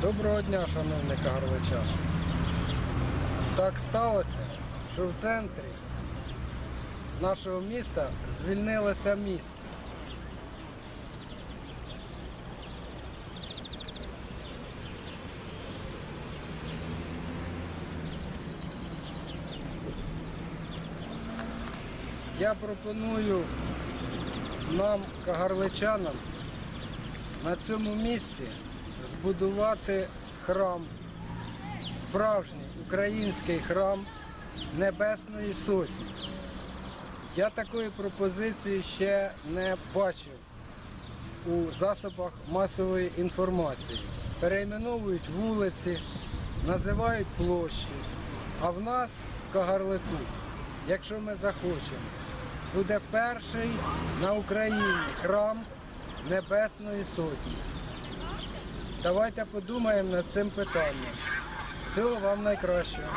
Доброго дня, шановні кагарличани. Так сталося, що в центрі нашого міста звільнилося місце. Я пропоную нам, кагарличанам, на цьому місці збудувати храм, справжній український храм Небесної Сотні. Я такої пропозиції ще не бачив у засобах масової інформації. Перейменовують вулиці, називають площі. А в нас в Кагарлику, якщо ми захочемо, буде перший на Україні храм Небесної Сотні. Давайте подумаємо над цим питанням. Всього вам найкращого.